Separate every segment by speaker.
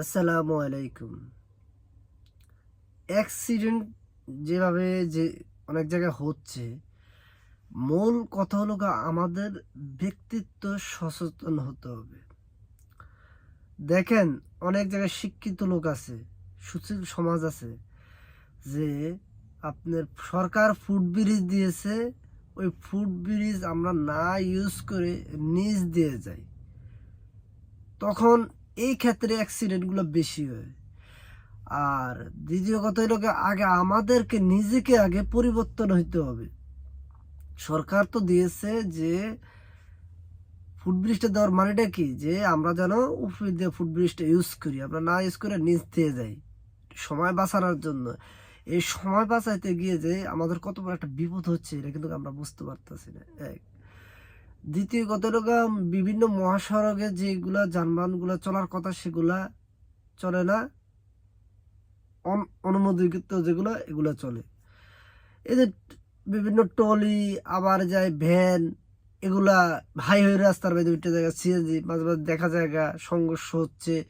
Speaker 1: আসসালামু আলাইকুম। অ্যাক্সিডেন্ট যেভাবে যে অনেক জায়গায় হচ্ছে, মূল কথা হলো আমাদের ব্যক্তিত্ব সচেতন হতে হবে। দেখেন, অনেক জায়গায় শিক্ষিত লোক আছে, সুশীল সমাজ আছে, যে আপনার সরকার ফুড ব্রিজ দিয়েছে, ওই ফুড ব্রিজ আমরা না ইউজ করে নিচ দিয়ে যাই। তখন এই ক্ষেত্রে অ্যাক্সিডেন্টগুলো বেশি হয়। আর দ্বিতীয় কথা হলো আগে আমাদেরকে নিজেকে আগে পরিবর্তন হইতে হবে। সরকার তো দিয়েছে যে ফুড ব্রিজটা দেওয়ার মানেটা কি? যে আমরা যেন উপরে দিয়ে ফুড ব্রিজটা ইউজ করি, আমরা না ইউজ করে নিচ দিয়ে যাই। সময় বাঁচানোর জন্য। এই সময় বাঁচাইতে গিয়ে যে আমাদের কত বড় একটা বিপদ হচ্ছে, এটা কিন্তু আমরা বুঝতে পারতেছি না। এক দ্বিতীয় কথা হলো বিভিন্ন মহাসড়কে যেগুলা যানবাহনগুলো চলার কথা সেগুলা চলে না। অন- অনুমোদিত যেগুলো, এগুলো চলে। এদের বিভিন্ন টলি আবার যায় ভ্যান, এগুলা হাইওয়ে রাস্তার বাইরে উঠে জায়গা সিএনজি মাঝে মাঝে দেখা জায়গা সংঘর্ষ হচ্ছে,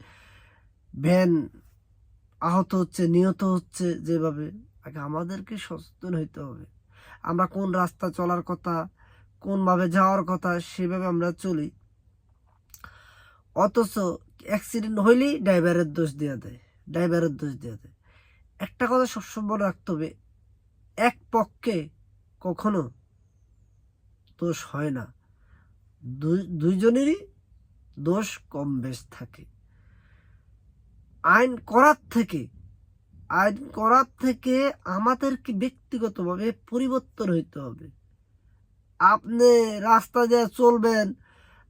Speaker 1: ভ্যান আহত হচ্ছে, নিহত হচ্ছে যেভাবে। আগে আমাদেরকে সচেতন হইতে হবে। আমরা কোন রাস্তা চলার কথা কোনভাবে যাওয়ার কথা সেভাবে আমরা চলি। অথচ অ্যাক্সিডেন্ট হইলেই ড্রাইভারের দোষ দেওয়া দেয় ড্রাইভারের দোষ দেওয়া দেয়। একটা কথা সবসময় মনে রাখতে হবে, এক পক্ষে কখনো দোষ হয় না। দুই- দুইজনেরই দোষ কম বেশ থাকে। আইন করার থেকে, আইন করার থেকে আমাদেরকে ব্যক্তিগতভাবে পরিবর্তন হইতে হবে। আপনি রাস্তা দিয়ে চলবেন,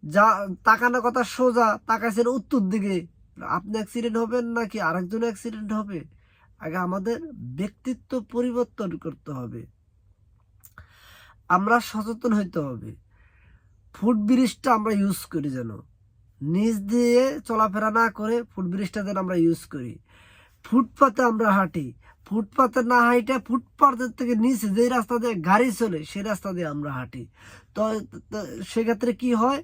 Speaker 1: যা, তাকানোর কথা সোজা, তাকাইছেন উত্তর দিকে। আপনি অ্যাক্সিডেন্ট হবেন নাকি আরেকজন অ্যাক্সিডেন্ট হবে? আগে আমাদের ব্যক্তিত্ব পরিবর্তন করতে হবে। আমরা সচেতন হইতে হবে। ফুট ব্রিজটা আমরা ইউজ করি যেন। নিচ দিয়ে চলাফেরা না করে ফুট ব্রিজটা যেন আমরা ইউজ করি। ফুটপাতে আমরা হাঁটি। ফুটপাতে না হাঁটে ফুটপাতের থেকে নিচে যে রাস্তা দিয়ে গাড়ি চলে সেই রাস্তা দিয়ে আমরা হাঁটি। তো সেক্ষেত্রে কি হয়,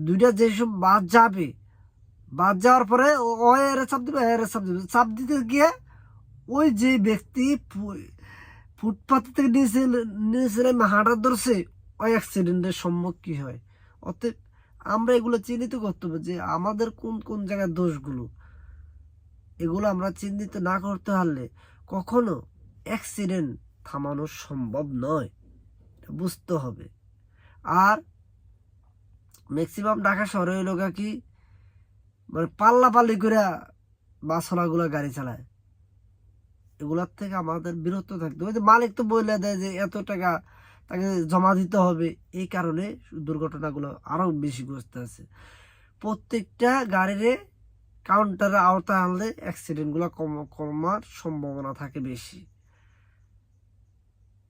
Speaker 1: দুইটা যেসব বাদ যাবে বাদ যাওয়ার পরে ও- চাপ দিবে, এর চাপ দিবে। চাপ দিতে গিয়ে ওই যে ব্যক্তি ফু- ফুটপাত থেকে নিচে নিচে নেমে হাঁটা ধরছে, ওই অ্যাক্সিডেন্টের সম্মুখীন হয়। অতএব আমরা এগুলো চিহ্নিত করতে হবে যে আমাদের কোন কোন জায়গায় দোষগুলো। এগুলো আমরা চিহ্নিত না করতে পারলে কখনো অ্যাক্সিডেন্ট থামানো সম্ভব নয়। বুঝতে হবে। আর ম্যাক্সিমাম ঢাকা শহরে গা কি মানে পাল্লা পাল্লি করে বাসলাগুলো গাড়ি চালায়। এগুলার থেকে আমাদের বিরত থাকতে হবে। যে মালিক তো বলে দেয় যে এত টাকা তাকে জমা দিতে হবে। এই কারণে দুর্ঘটনাগুলো আরও বেশি গ্রস্ত আছে। প্রত্যেকটা গাড়িরে কাউন্টারে আওতায় আনলে অ্যাক্সিডেন্টগুলো কম, কমার সম্ভাবনা থাকে বেশি।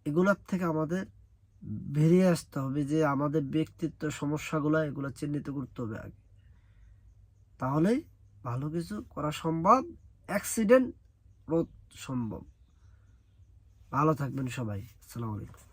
Speaker 1: এগুলার থেকে আমাদের বেরিয়ে আসতে হবে যে আমাদের ব্যক্তিত্ব সমস্যাগুলো এগুলো চিহ্নিত করতে হবে আগে। তাহলেই ভালো কিছু করা সম্ভব অ্যাক্সিডেন্ট রোধ সম্ভব। ভালো থাকবেন সবাই। আসসালামু আলাইকুম।